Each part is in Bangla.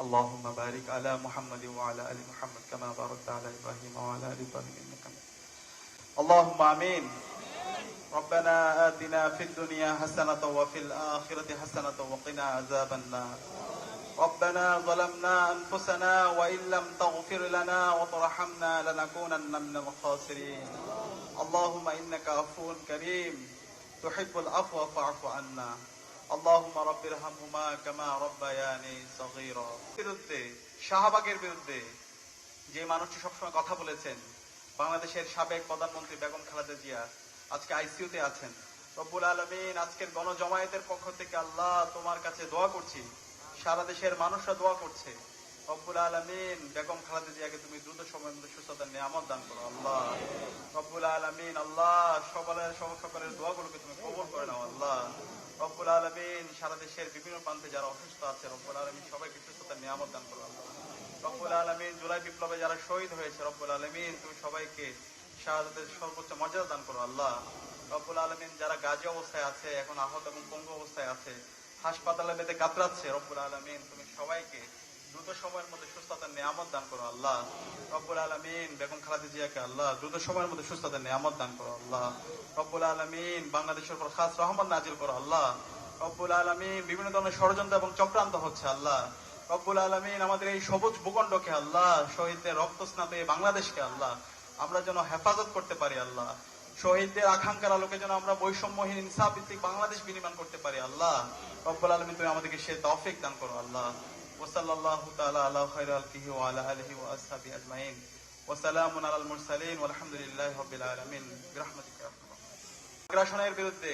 اللهم بارك على محمد وعلى آل محمد كما باركت على إبراهيم وعلى آل إبراهيم إنك حميد. اللهم آمين. ربنا آتنا في الدنيا حسنة وفي الآخرة حسنة وقنا عذاب النار. ربنا ظلمنا أنفسنا وإن لم تغفر لنا وترحمنا لنكونن من الخاسرين. اللهم إنك عفو كريم. تحب العفو فاعف عنا. আল্লাহুম্মা রাব্বির হামহুমা কামা রাব্বায়ানি বিরুদ্ধে, শাহবাগের বিরুদ্ধে যে মানুষটি সবসময় কথা বলেছেন, বাংলাদেশের সাবেক প্রধানমন্ত্রী বেগম খালেদা জিয়া আজকে আইসিইউতে আছেন। রব্বুল আলমিন, আজকের গণজমায়েতের পক্ষ থেকে আল্লাহ তোমার কাছে দোয়া করছি, সারা দেশের মানুষরা দোয়া করছে। রব্বুল আলমিন, বেগম খালেদা জিয়াকে তুমি দ্রুত সময় নেওয়া আমার দান করো, আল্লাহ। রব্বুল আলমিন, আল্লাহ সকলের সকলের দোয়াগুলোকে তুমি কবর করে দেশের বিভিন্ন প্রান্তে যারা অসুস্থ আছে রব্বুল আলমিন সবাইকে সুস্থতার নিয়ামত দান করো আল্লাহ। রব্বুল আলমিন জুলাই বিপ্লবে যারা শহীদ হয়েছে, রব্বুল আলমিন তুমি সবাইকে শাহাদাতের সর্বোচ্চ মর্যাদা দান করো আল্লাহ। রব্বুল আলমিন যারা গাজী অবস্থায় আছে, এখন আহত এবং পঙ্গু অবস্থায় আছে, হাসপাতালে বেঁধে কাতরাচ্ছে, রব্বুল আলমিন তুমি সবাইকে দ্রুত সময়ের মধ্যে সুস্থতার নিয়ামত দান করো আল্লাহ। রব্বুল আলমিন বেগম খালাদি জিয়াকে আল্লাহ দ্রুত সময়ের মধ্যে সুস্থতার নিয়ামত দান করো আল্লাহ। রব্বুল আলমিন বাংলাদেশের উপর খাস রহমত নাজিল করো আল্লাহ। রব্বুল আলমিন বিভিন্ন ধরনের ষড়যন্ত্র এবং চক্রান্ত হচ্ছে, আল্লাহ। রব্বুল আলমিন আমাদের এই সবুজ ভূখণ্ডকে, আল্লাহ, শহীদদের রক্ত স্নাত বাংলাদেশকে, আল্লাহ, আমরা যেন হেফাজত করতে পারি, আল্লাহ। শহীদদের আকাঙ্ক্ষার আলোকে যেন আমরা বৈষম্যহীন ইনসাফ ভিত্তিক বাংলাদেশ বিনির্মাণ করতে পারি, আল্লাহ। রব্বুল আলমিন, তুমি আমাদেরকে সে তৌফিক দান করো, আল্লাহ। আলকিহি ওয়া আলা আলিহি ওয়া আসহাবিহি আজমাইন। ওয়া সালামুন আলাল মুরসালিন, ওয়ালহামদুলিল্লাহি রাব্বিল আলামিন। বিরহমাতিকা ইয়া আরহামার রাহিমিন। আগ্রাসনের বিরুদ্ধে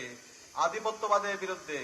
আধিপত্যবাদের বিরুদ্ধে